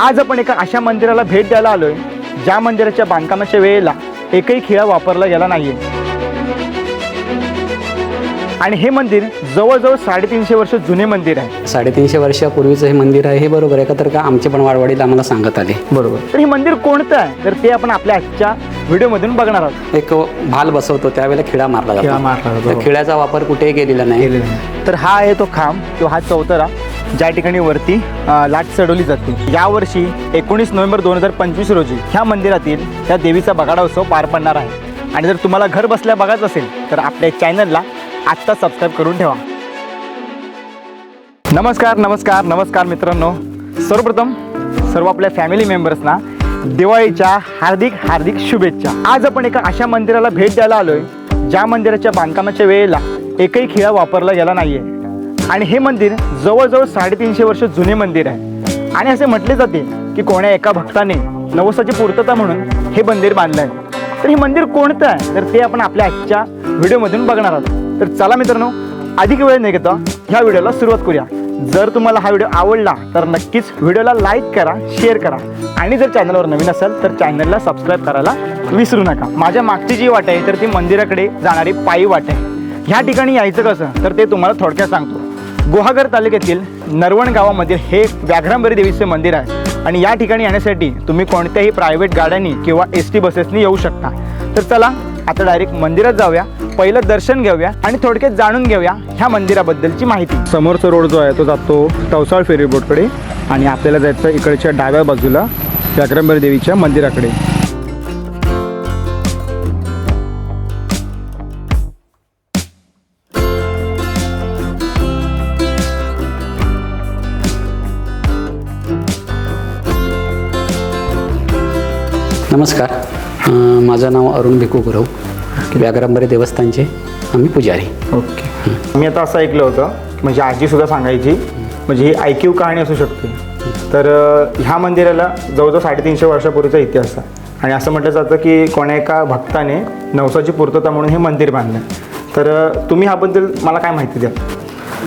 आज आपण एका अशा मंदिराला भेट द्यायला आलोय ज्या मंदिराच्या बांधकामाच्या वेळेला एकही खिळा वापरला गेला नाहीये. आणि हे मंदिर जवळजवळ साडेतीनशे वर्ष जुने मंदिर आहे. साडेतीनशे वर्षापूर्वीचं हे मंदिर आहे हे बरोबर आहे का? तर का आमचे पण वाडवाडीला आम्हाला सांगत आले. बरोबर. तर हे मंदिर कोणतं आहे? तर ते आपण आपल्या आजच्या व्हिडिओमधून बघणार आहोत. एक भाल बसवतो त्यावेळेला खिळा मारला खिळा जातो. मारला जातो, त्या बरोबर. खिळ्याचा वापर कुठेही केलेला नाही. तर हा आहे तो खांब किंवा हा चौतरा. ज्या ठिकाणी वरती लाट चढवली जाते. यावर्षी एकोणीस नोव्हेंबर दोन हजार पंचवीस रोजी ह्या मंदिरातील त्या देवीचा बगाडा उत्सव पार पडणार आहे. आणि जर तुम्हाला घर बसल्या बघायचं असेल तर आपल्या चॅनलला आत्ता सबस्क्राईब करून ठेवा. नमस्कार नमस्कार नमस्कार मित्रांनो. सर्वप्रथम सर्व आपल्या फॅमिली मेंबर्सना दिवाळीच्या हार्दिक हार्दिक शुभेच्छा. आज आपण एका अशा मंदिराला भेट द्यायला आलोय ज्या मंदिराच्या बांधकामाच्या वेळेला एकही खिळा वापरला गेला नाहीये. आणि हे मंदिर जवळजवळ साडेतीनशे वर्ष जुने मंदिर आहे. आणि असे म्हटले जाते की कोण्या एका भक्ताने नवसाची पूर्तता म्हणून हे मंदिर बांधलं आहे. तर हे मंदिर कोणतं आहे? तर ते आपण आपल्या आजच्या व्हिडिओमधून बघणार आहोत. तर चला मित्रांनो अधिक वेळ न घेता ह्या व्हिडिओला सुरुवात करूया. जर तुम्हाला हा व्हिडिओ आवडला तर नक्कीच व्हिडिओला लाईक करा शेअर करा. आणि जर चॅनलवर नवीन असेल तर चॅनलला सबस्क्राईब करायला विसरू नका. माझ्या मागची जी वाट आहे तर ती मंदिराकडे जाणारी पायी वाट आहे. ह्या ठिकाणी यायचं कसं? तर ते तुम्हाला थोडक्यात सांगतो. गुहागर तालुक्यातील नरवण गावामध्ये हे व्याघ्रांबरी देवीचे मंदिर आहे. आणि या ठिकाणी येण्यासाठी तुम्ही कोणत्याही प्रायव्हेट गाड्यांनी किंवा एस टी बसेसनी येऊ शकता. तर चला आता डायरेक्ट मंदिरात जाऊया पहिलं दर्शन घेऊया आणि थोडक्यात जाणून घेऊया ह्या मंदिराबद्दलची माहिती. समोरचा रोड जो आहे तो जातो टवसाळ फेरी बोटकडे आणि आपल्याला जायचं इकडच्या डाव्या बाजूला व्याघ्रांबरी देवीच्या मंदिराकडे. नमस्कार. अं, माझं नाव अरुण भिकू गुरव. व्याघ्रांबरी देवस्थानचे आम्ही पुजारी. ओके मी आता असं ऐकलं होतं म्हणजे आजीसुद्धा सांगायची म्हणजे ही ऐकीव कहाणी असू शकते. तर अं, ह्या मंदिराला जवळजवळ साडेतीनशे वर्षापूर्वीचा इतिहास आहे. आणि असं म्हटलं जातं की कोण्या एका भक्ताने नवसाची पूर्तता म्हणून हे मंदिर बांधलं. तर अं, तुम्ही ह्याबद्दल मला काय माहिती द्या?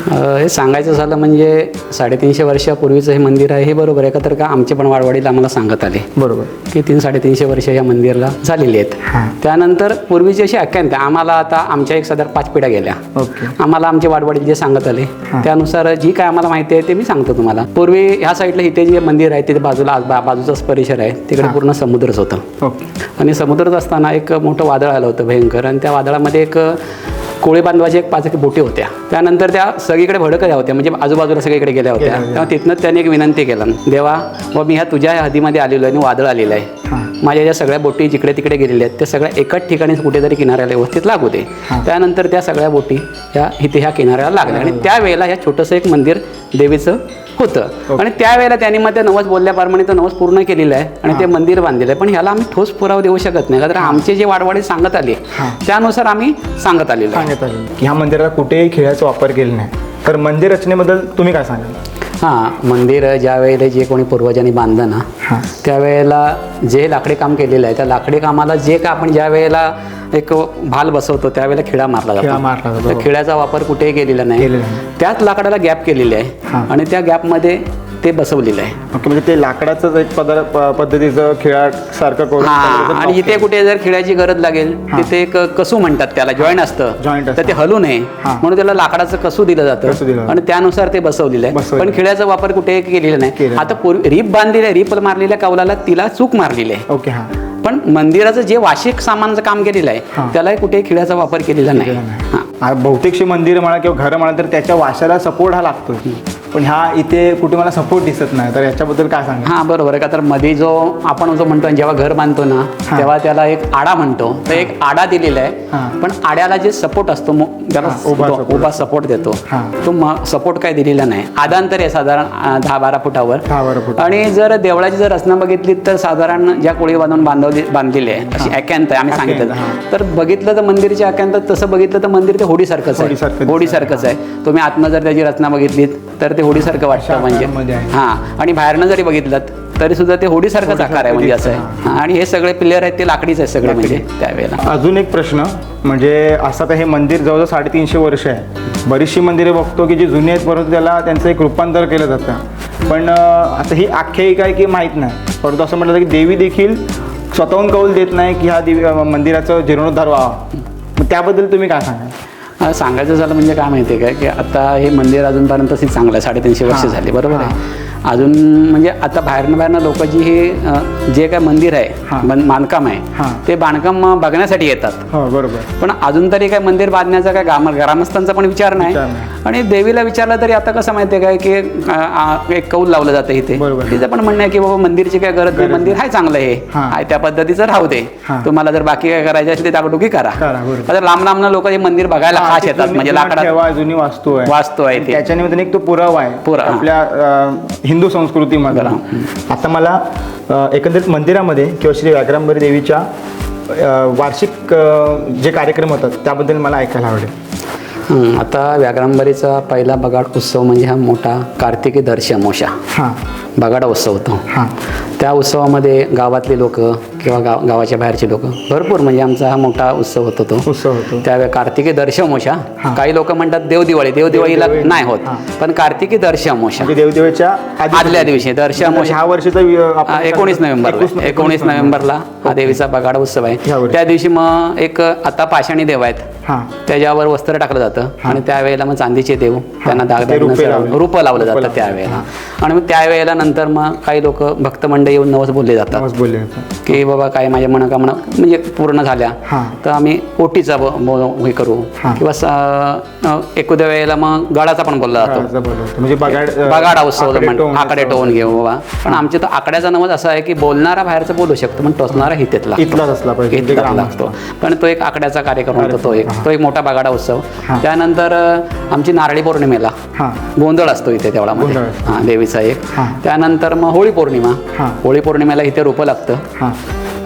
हे सांगायचं झालं म्हणजे साडेतीनशे वर्षापूर्वीचं हे मंदिर आहे हे बरोबर आहे का? तर का आमचे पण वाडवाडीला आम्हाला सांगत आले. बरोबर. की तीन साडेतीनशे वर्ष या मंदिरला झालेली. आहेत. त्यानंतर पूर्वीची अशी आख्यान आम्हाला आता आमच्या एक साधारण पाच पिढ्या गेल्या. ओके. आम्हाला आमचे वाडवडील जे सांगत आले त्यानुसार जी काय आम्हाला माहिती आहे ते मी सांगतो तुम्हाला. पूर्वी ह्या साईडला इथे जे मंदिर आहे तिथे बाजूला बाजूचाच परिसर आहे. तिकडे पूर्ण समुद्रच होतं. आणि समुद्रात असताना एक मोठं वादळ आलं होतं भयंकर. आणि त्या वादळामध्ये एक कोळी बांधवाच्या एक पाच एक बोटी होत्या. त्यानंतर त्या सगळीकडे भडकल्या होत्या म्हणजे आजूबाजूला सगळीकडे गेल्या होत्या. तेव्हा तिथनं त्याने एक विनंती केला देवा व मी ह्या तुझ्या हदीमध्ये आलेलो आहे आणि वादळ आलेलं आहे. माझ्या ज्या सगळ्या बोटी जिकडे तिकडे गेलेल्या आहेत त्या सगळ्या एकाच ठिकाणी कुठेतरी किनाऱ्याला व्यवस्थित लागू दे. त्यानंतर त्या सगळ्या बोटी ह्या इथे ह्या किनाऱ्याला लागल्या. आणि त्यावेळेला ह्या छोटंसं एक मंदिर देवीचं होतं. आणि त्यावेळेला त्यांनी मग त्या नवस बोलल्याप्रमाणे तो नवस पूर्ण केलेला आहे आणि ते मंदिर बांधलेलं आहे. पण ह्याला आम्ही ठोस पुरावा देऊ शकत नाही. कारण आमचे जे वाडवाडी सांगत आले त्यानुसार आम्ही सांगत आलेलो आहे. सांगत आलं की ह्या मंदिराला कुठेही खेळाचा वापर केला नाही. तर मंदिर रचनेबद्दल तुम्ही काय सांगाल? हां मंदिर ज्या वेळेला जे कोणी पूर्वजांनी बांधलं ना त्यावेळेला जे लाकडी काम केलेलं आहे त्या लाकडी कामाला जे का आपण ज्या वेळेला एक भाल बसवतो त्यावेळेला खिळा मारला खिळा जातो मारला जातो, त्या खिळ्याचा वापर कुठेही केलेला नाही. केलेला नाही. त्याच लाकडाला गॅप केलेली हां. आहे आणि त्या गॅपमध्ये ते बसवलेलं आहे. ओके म्हणजे ते लाकडाचंच एक प- पद्धतीचं खेळासारखं करून हा त्याला आणि इथे कुठे जर खिळ्याची गरज लागेल तिथे एक कसू म्हणतात त्याला जॉईंट असतं. Joint असतं. तर ते हलू नये. हा. म्हणून त्याला लाकडाचं कसू दिलं कसू दिलं जातं. जातं. आणि त्यानुसार ते बसवलेलं आहे. बसवलेलं पण खिळ्याचा वापर कुठेही केलेला नाही. केलेला आता पूर्वी रीप बांधलेली आहे रीप मारलेल्या कौलाला तिला चूक मारलेली आहे. ओके हां. पण मंदिराचं जे वार्षिक सामानाचं काम केलेलं. आहे त्याला कुठेही खिळ्याचा वापर केलेला नाही. हा. बहुतेकशी मंदिर म्हणा किंवा घरं म्हणा तर त्याच्या वाशाला सपोर्ट हा लागतो पण ह्या इथे कुठे मला सपोर्ट दिसत नाही तर याच्याबद्दल काय सांगा हा बरोबर आहे का तर मध्ये जो आपण जो म्हणतो जेव्हा घर बांधतो ना. तेव्हा त्याला एक आडा म्हणतो तर एक आडा दिलेला. आहे पण आड्याला जे सपोर्ट असतो त्याला उभा सपोर्ट देतो. तो सपोर्ट काय दिलेला नाही आदांतर आहे साधारण दहा बारा फुटावर. आणि जर देवळाची जर रचना बघितली तर साधारण ज्या कोळी बांधून बांधवली बांधलेली आहे अशी अकॅन्त आहे आम्ही सांगितलं. तर बघितलं तर मंदिरच्या अकॅन्त तसं बघितलं तर मंदिर ते होडीसारखंच आहे. होडीसारखंच आहे तुम्ही आतनं जर त्याची रचना बघितली तर ते होडीसारखं वाटतं म्हणजे. हां आणि बाहेरनं जरी बघितलं तरी सुद्धा ते होडीसारखाच आकार आहे म्हणजे असं आहे आणि हे सगळे प्लेयर आहेत ते लाकडीच आहेत सगळे म्हणजे त्यावेळेला. अजून एक प्रश्न म्हणजे असं तर हे मंदिर जवळजवळ साडेतीनशे वर्ष आहे. बरीचशी मंदिरे बघतो की जी जुनी आहेत परंतु त्याला त्यांचं एक रूपांतर केलं जातं. पण आता ही आख्यायिका आहे की माहीत नाही. परंतु असं म्हटलं की देवी देखील स्वतःहून कौल देत नाही की ह्या देवी मंदिराचं जीर्णोद्धार व्हावा. त्याबद्दल तुम्ही काय सांगाल? सांगायचं झालं म्हणजे काय माहिती आहे का की आता हे मंदिर अजूनपर्यंत तसंच चांगलं आहे. साडेतीनशे वर्ष. झाली. बरोबर आहे? अजून म्हणजे आता बाहेरनं बाहेरनं लोक जी हे जे काय मंदिर आहे बांधकाम. आहे ते बांधकाम बघण्यासाठी येतात. हो बरोबर. पण अजून तरी काय मंदिर बांधण्याचा काय ग्राम ग्रामस्थांचा पण विचार नाही. आणि देवीला विचारलं तरी आता कसं माहिती आहे काय की एक कौल लावलं जातं इथे. तिचं पण म्हणणं आहे की बाबा मंदिरची काय गरज नाही. मंदिर आहे चांगलं हे. आहे त्या पद्धतीचं राहू दे. तुम्हाला जर बाकी काय करायचं असेल ते दागडुकी करा. आता लांब लांब लोक हे मंदिर बघायला खास येतात. म्हणजे ठेवा जुनी वास्तू आहे. वास्तू आहे त्याच्या निमित्ताने एक तो पुरावा आहे. पुरा- आपल्या हिंदू संस्कृतीमध्ये. आता मला एकंदरीत मंदिरामध्ये किंवा श्री व्याघ्रांबरी देवीच्या वार्षिक जे कार्यक्रम होतात त्याबद्दल मला ऐकायला आवडेल. हं, आता व्याघ्रांबरीचा पहिला बगाड उत्सव म्हणजे हा मोठा कार्तिकी दर्श अमोशा हां. बगाडा उत्सव होतो. हां. त्या उत्सवामध्ये गावातले लोक किंवा गाव गावाच्या बाहेरचे लोक. भरपूर म्हणजे आमचा हा मोठा उत्सव होतो तो. उत्सव होतो. त्यावेळी कार्तिकी दर्श अमोशा हां. काही लोक म्हणतात देवदिवाळी देवदिवाळीला देवदिवाळी. नाही होत. पण कार्तिकी दर्श अमोशा म्हणजे देवदेवीच्या आधी- आदल्या दिवशी दर्श अमोशा ह्या वर्षीचा एकोणीस नोव्हेंबरला. एकवीस- एकोणीस नोव्हेंबरला हा देवीचा बगाडा उत्सव आहे. त्या दिवशी मग एक आता पाषाणी देव आहेत. त्याच्यावर वस्त्र टाकलं जातं. आणि त्यावेळेला मग चांदीचे देव. त्यांना दागदागिने रुपे लावले. जातं. त्यावेळेला. आणि मग त्यावेळेला नंतर मग काही लोक भक्तमंडळ येऊन नवस बोलले जातात. होते की बाबा काय माझ्या मनोकामना म्हणजे पूर्ण झाल्या. तर आम्ही ओटीचा हे करू. किंवा एखाद्या वेळेला मग गळाचा पण बोलला जातो. म्हणजे बगाड उत्सव आकडे टोवून घेऊ बाबा पण आमच्या तर आकड्याचा नमज असा आहे की बोलणारा बाहेरचं बोलू शकतो पण टोचणारा हितेत लागतो इथलाच असला पाहिजे म्हणजे. लागतो पण तो एक आकड्याचा कार्यक्रम होतो तो एक. तो एक मोठा बगाडा उत्सव. त्यानंतर आमची नारळी पौर्णिमेला गोंधळ असतो इथे तेवढा. हां देवीचा एक. त्यानंतर मग होळी पौर्णिमा. होळी पौर्णिमेला इथे रोपं लागतं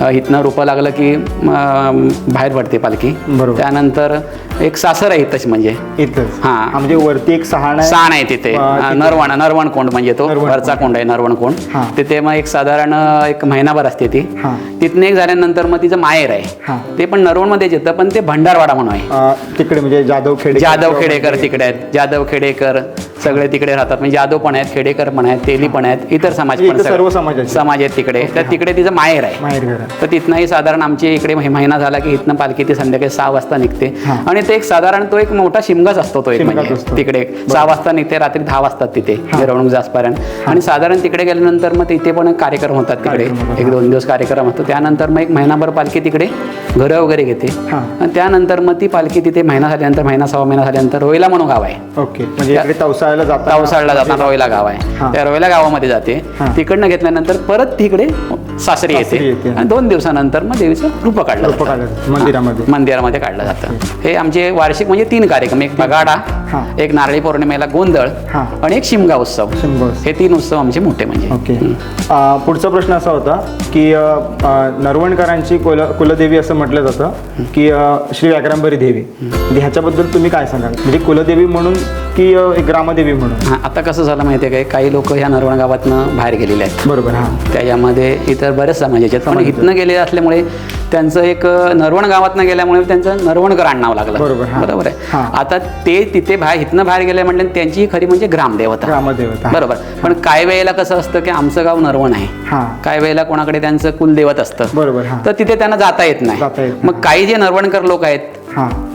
इथनं रोपं लागलं की बाहेर पडते पालखी बरोबर. त्यानंतर एक सासर आहे इथंच म्हणजे इथंच हां. हा, म्हणजे वरती एक सहाण साण आहे तिथे. नरवण नरवण कोंड म्हणजे तो नरवण वरचा कोंड. आहे नरवण कोंड. तिथे मग एक साधारण एक महिनाभर असते ती. तिथनं एक झाल्यानंतर मग तिचं माहेर हां. आहे ते पण नरवणमध्येच येतं पण ते भंडारवाडा म्हणून आहे तिकडे म्हणजे जाधव खेडे जाधव खेडेकर तिकडे आहेत जाधव खेडेकर सगळे तिकडे राहतात. म्हणजे जाधव पण आहेत खेडेकर पण आहेत तेली पण आहेत इतर समाज पण सर्व समाजाचे. समाज आहेत तिकडे. तर तिकडे तिचं माहेर आहे. तर तिथनंही साधारण आमची इकडे महि- महिना झाला की इथनं पालखी ती संध्याकाळी सहा वाजता निघते. आणि ते एक साधारण तो एक मोठा शिमगाच असतो तो एक म्हणजे असतो. तिकडे. सहा वाजता निघते रात्री दहा वाजतात तिथे मिरवणूक जासपर्यंत. आणि साधारण तिकडे गेल्यानंतर मग तिथे पण कार्यक्रम होतात तिकडे. एक दोन दिवस कार्यक्रम होतो त्यानंतर मग एक महिनाभर पालखी तिकडे घरं वगैरे घेते हां. आणि त्यानंतर मग ती पालखी तिथे महिना झाल्यानंतर महिना सहा महिना झाल्यानंतर रोईला म्हणून गाव आहे ओके म्हणजे इकडे तवसाळ्याला जाता पावसाळ्याला जाताना रोयला गाव आहे हां. त्या रोयला गावामध्ये जाते हां. तिकडनं घेतल्यानंतर परत तिकडे सासरी सासरी येते येते. आणि दोन दिवसानंतर मग देवीचं रूप काढलं जातं. मंदिरामध्ये. मंदिरामध्ये काढलं जातं हे आमचे वार्षिक म्हणजे तीन कार्यक्रम एक बगाडा हां. एक नारळी पौर्णिमेला गोंधळ हां. आणि एक शिमगा उत्सव. हे तीन उत्सव आमचे मोठे म्हणजे ओके अं, पुढचा प्रश्न असा होता की अं, अं, नरवणकरांची कुल कुलदेवी असं म्हटलं जातं की श्री व्याघ्रांबरी देवी. म्हणजे ह्याच्याबद्दल तुम्ही काय सांगाल? म्हणजे कुलदेवी म्हणून की एक ग्रामदेवी म्हणून? हां आता कसं झालं माहिती आहे काय काही लोक ह्या नरवण गावातनं बाहेर गेलेले आहेत. बरोबर हां. त्याच्यामध्ये इतर बरेच समाजाचे आहेत पण इथनं गेले असल्यामुळे त्यांचं एक नरवण गावातनं गेल्यामुळे त्यांचं नरवणकर आडनाव लागलं. बरोबर. बरोबर. आहे? आता ते तिथे बाहेर इथनं बाहेर गेले म्हणजे त्यांची खरी म्हणजे ग्रामदेवता. ग्रामदेवता. बरोबर. पण काय वेळेला कसं असतं की आमचं गाव नरवण आहे. हां. काय वेळेला कोणाकडे त्यांचं कुलदैवत असतं. बरोबर तर तिथे त्यांना जाता येत नाही. मग काही जे नरवणकर लोक आहेत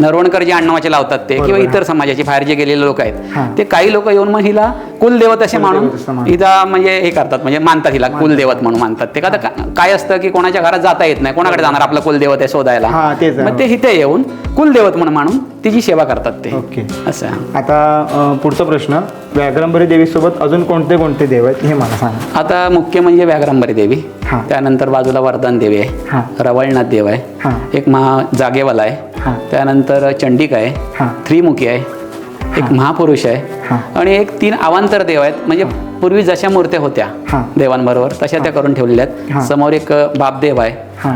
नरवणकर जे आडनावाचे लावतात ते किंवा. इतर समाजाचे बाहेर जे गेलेले लोक. आहेत ते काही लोक येऊन मग हिला कुलदेवत असे मानून. हिला म्हणजे हे करतात म्हणजे मानतात हिला कुलदेवत म्हणून मानतात ते का काय असतं की कोणाच्या घरात जाता येत नाही कोणाकडे जाणार आपलं कुलदेवत आहे शोधायला हां. मग ते इथे येऊन कुलदेवत म्हणून मानून तिची सेवा करतात ते ओके असं. आता पुढचा प्रश्न व्याघ्रांबरी देवीसोबत अजून कोणते कोणते देव आहेत हे मला सांगा आता मुख्य म्हणजे व्याघ्रांबरी देवी. त्यानंतर बाजूला वरदान देवी. आहे रवळनाथ देव आहे. एक महा जागेवाला आहे. त्यानंतर चंडिका आहे हां. त्रिमुखी आहे एक महापुरुष आहे. आणि एक तीन अवांतर देव आहेत म्हणजे पूर्वी जशा मूर्त्या होत्या. देवांबरोबर तशा त्या करून ठेवलेल्या. आहेत समोर एक बापदेव आहे.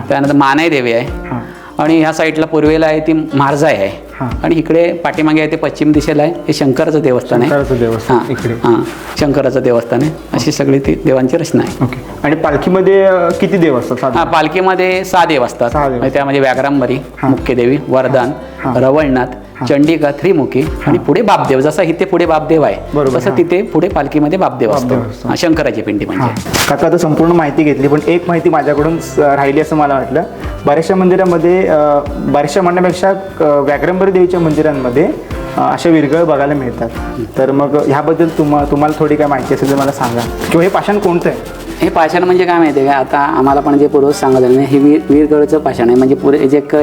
त्यानंतर मानाई देवी आहे आणि ह्या साईडला पूर्वेला आहे ती म्हारजाई आहे. आणि इकडे पाठीमागे आहे ते पश्चिम दिशेला आहे हे शंकराचं देवस्थान आहे शंकराचं देवस्थान इकडे. हां शंकराचं देवस्थान आहे अशी सगळी ती देवांची रचना आहे ओके आणि पालखीमध्ये किती देव असतात? हा पालखीमध्ये सहा देव असतात. म्हणजे त्यामध्ये व्याघ्रांबरी. मुख्य देवी वरदान. रवळनाथ चंडिका त्रिमुखी आणि पुढे बापदेव जसा इथे पुढे बापदेव आहे तसं. तिथे पुढे पालखीमध्ये बापदेव असतो. शंकराची पिंडी म्हणजे. काका आता संपूर्ण माहिती घेतली पण एक माहिती माझ्याकडून राहिली असं मला वाटलं. बऱ्याचशा मंदिरामध्ये बऱ्याचशा म्हणण्यापेक्षा व्याघ्रंबरी देवीच्या मंदिरांमध्ये अ, अशा विरगळ बघायला मिळतात. तर मग ह्याबद्दल तुम्हा तुम्हाला थोडी काय माहिती असेल तर मला सांगा. किंवा हे पाषाण कोणतं आहे? हे पाषाण म्हणजे काय माहिती आहे का? आता आम्हाला पण जे पूर्वज सांगितलं नाही हे वीर वीरगडचं पाषाण आहे. म्हणजे पुरे जे एक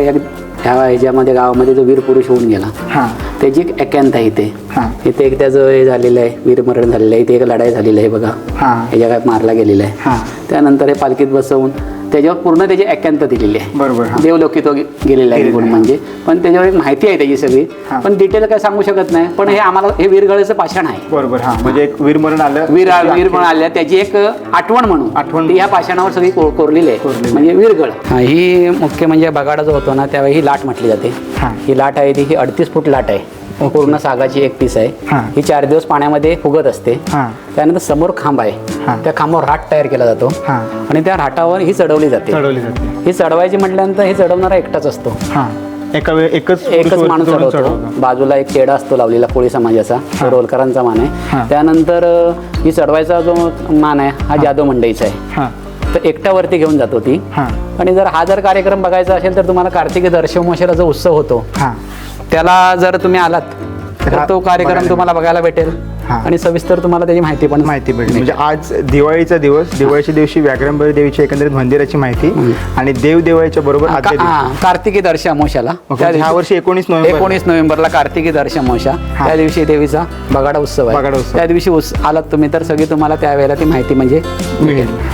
ह्या ह्याच्यामध्ये गावामध्ये जो वीर पुरुष होऊन गेला हां. त्याची एक एकांत आहे इथे. हां. इथे एक त्याचं हे झालेलं आहे वीरमरण झालेलं आहे. इथे एक लढाई झालेली आहे बघा. हां. ह्याच्या काय मारला गेलेला आहे. हां. त्यानंतर हे पालखीत बसवून त्याच्यावर पूर्ण त्याची एकांत दिलेली आहे. बरोबर हां. देवलोकी तो गेलेला आहे गुण. म्हणजे. पण त्याच्यावर एक माहिती आहे त्याची सगळी. पण डिटेल काय सांगू शकत नाही. पण हे आम्हाला हे वीरगळचं पाषाण आहे. बरोबर हां. म्हणजे एक वीरमरण आलं. वीर वीर म्हणून आल्या त्याची एक आठवण म्हणून. आठवण. ह्या पाषाणावर सगळी को- कोरलेली आहे. म्हणजे वीरगळ. हा, मुख्य म्हणजे बगाडा जो होतो ना त्यावेळी ही लाट म्हटली जाते. हां. ही लाट आहे ती ही अडतीस फूट लाट आहे. पूर्ण सागाची एक पीस आहे. हां. ही चार दिवस पाण्यामध्ये फुगत असते. हां. त्यानंतर समोर खांब आहे. त्या खांबावर राट तयार केला जातो. हां. आणि त्या राटावर ही चढवली जाते. चढवली जाते. ही चढवायची म्हटल्यानंतर ही चढवणारा एकटाच असतो. हां. एका वेळ एकच एकच पुरुष माणूस चढवतो. चढवतो. बाजूला एक चेडा असतो लावलेला कोळी समाजाचा. तो रोलकरांचा मान हां. आहे त्यानंतर अ, ही चढवायचा जो मान आहे हा जादव मंडईचा आहे. हां. तर एकट्यावरती घेऊन जातो ती. हां. आणि जर हा जर कार्यक्रम बघायचा असेल तर तुम्हाला कार्तिकी दर्शवमोशेला जो उत्सव होतो. हां. त्याला जर तुम्ही आलात तर हा तो कार्यक्रम बघायला तुम्हाला बघायला भेटेल. हां. आणि सविस्तर तुम्हाला त्याची माहिती पण माहिती भेटली. म्हणजे आज दिवाळीचा दिवस दिवाळीच्या दिवशी व्याघ्रंबरी देवीची एकंदरीत मंदिराची माहिती आणि देव दिवाळीच्या बरोबर का- आदल्या दिवशी. हा, कार्तिकी दर्श अमोशाला ओके, ह्या वर्षी एकोणीस नोव्हेंबर. एकोणीस नोव्हेंबरला कार्तिकी दर्श अमोशा हा. त्या दिवशी देवीचा बगाडा उत्सव आहे. बगाडा उत्सव. त्या दिवशी उस- आलात तुम्ही तर सगळी तुम्हाला त्यावेळेला ती माहिती म्हणजे मिळेल.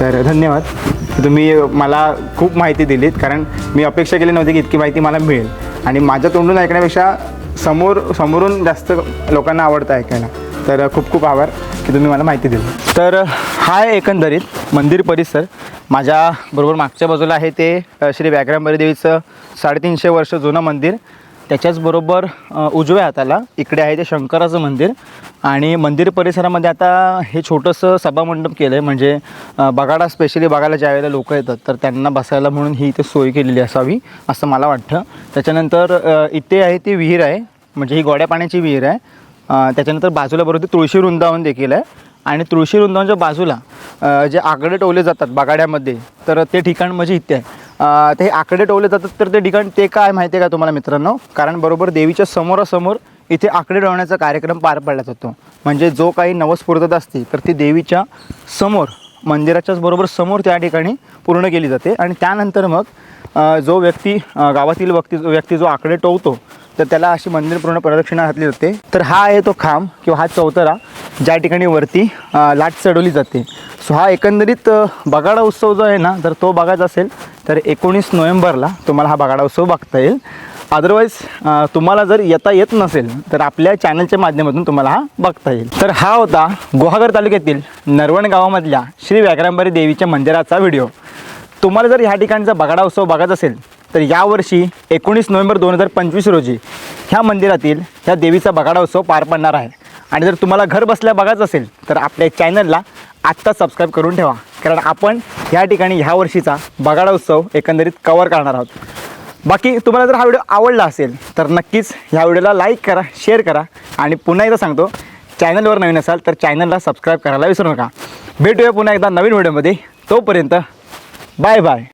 तर धन्यवाद. तुम्ही मला खूप माहिती दिलीत कारण मी अपेक्षा केली नव्हती की इतकी माहिती मला मिळेल. आणि माझ्या तोंडून ऐकण्यापेक्षा समोर समोरून जास्त लोकांना आवडतं ऐकायला. तर खूप खूप आभार की तुम्ही मला माहिती दिली. तर हा आहे एकंदरीत मंदिर परिसर माझ्या बरोबर मागच्या बाजूला आहे ते श्री व्याघ्रांबरी देवीचं साडेतीनशे वर्ष जुनं मंदिर. त्याच्याचबरोबर उजव्या हाताला इकडे आहे ते शंकराचं मंदिर. आणि मंदिर परिसरामध्ये आता हे छोटंसं सभामंडप केलं आहे म्हणजे बघाडा बगाडा स्पेशली बघायला ज्या वेळेला लोकं येतात तर त्यांना बसायला म्हणून ही इथे सोय केलेली असावी असं मला वाटतं. त्याच्यानंतर इथे आहे ती विहीर आहे म्हणजे ही गोड्या पाण्याची विहीर आहे. त्याच्यानंतर बाजूला बरोबर तुळशी वृंदावन देखील आहे. आणि तुळशी वृंदावनच्या बाजूला जे आकडे टोवले जातात बगाड्यामध्ये तर ते ठिकाण म्हणजे इथे आहे. अ, ते आकडे टोवले जातात तर ते ठिकाण ते काय माहिती आहे का तुम्हाला मित्रांनो? कारण बरोबर देवीच्या समोरासमोर इथे आकडे ठेवण्याचा कार्यक्रम पार पडला जातो. म्हणजे जो काही नवस्फूर्तता असते तर ती देवीच्या समोर मंदिराच्याच बरोबर समोर त्या ठिकाणी पूर्ण केली जाते. आणि त्यानंतर मग जो व्यक्ती गावातील व्यक्ती व्यक्ती जो आकडे टोवतो तर त्याला अशी मंदिर पूर्ण प्रदक्षिणा घातली जाते तर हा आहे तो खांब किंवा हा चौतरा ज्या ठिकाणी वरती लाट चढवली जाते. सो हा एकंदरीत बगाडा उत्सव जो आहे ना जर तो बघायचा असेल तर एकोणीस नोव्हेंबरला तुम्हाला हा बगाडा उत्सव बघता येईल. अदरवाईज तुम्हाला जर येता येत नसेल तर आपल्या चॅनलच्या माध्यमातून तुम्हाला हा बघता येईल. तर हा होता गुहागर तालुक्यातील नरवण गावामधल्या श्री व्याघ्रांबरी देवीच्या मंदिराचा व्हिडिओ. तुम्हाला जर ह्या ठिकाणचा बगाडा उत्सव बघायचा असेल तर यावर्षी एकोणीस नोव्हेंबर दोन हजार पंचवीस रोजी ह्या मंदिरातील ह्या देवीचा बगाडा उत्सव पार पडणार आहे. आणि जर तुम्हाला घर बसल्या बघायचं असेल तर आपल्या चॅनलला आत्ता सबस्क्राईब करून ठेवा. कारण आपण ह्या ठिकाणी ह्या वर्षीचा बगाडा उत्सव एकंदरीत कवर करणार आहोत. बाकी तुम्हाला जर हा व्हिडिओ आवडला असेल तर नक्कीच ह्या व्हिडिओला लाईक करा शेअर करा. आणि पुन्हा एकदा सांगतो चॅनलवर नवीन असाल तर चॅनलला सबस्क्राईब करायला विसरू नका. भेटूया पुन्हा एकदा नवीन व्हिडिओमध्ये. तोपर्यंत बाय बाय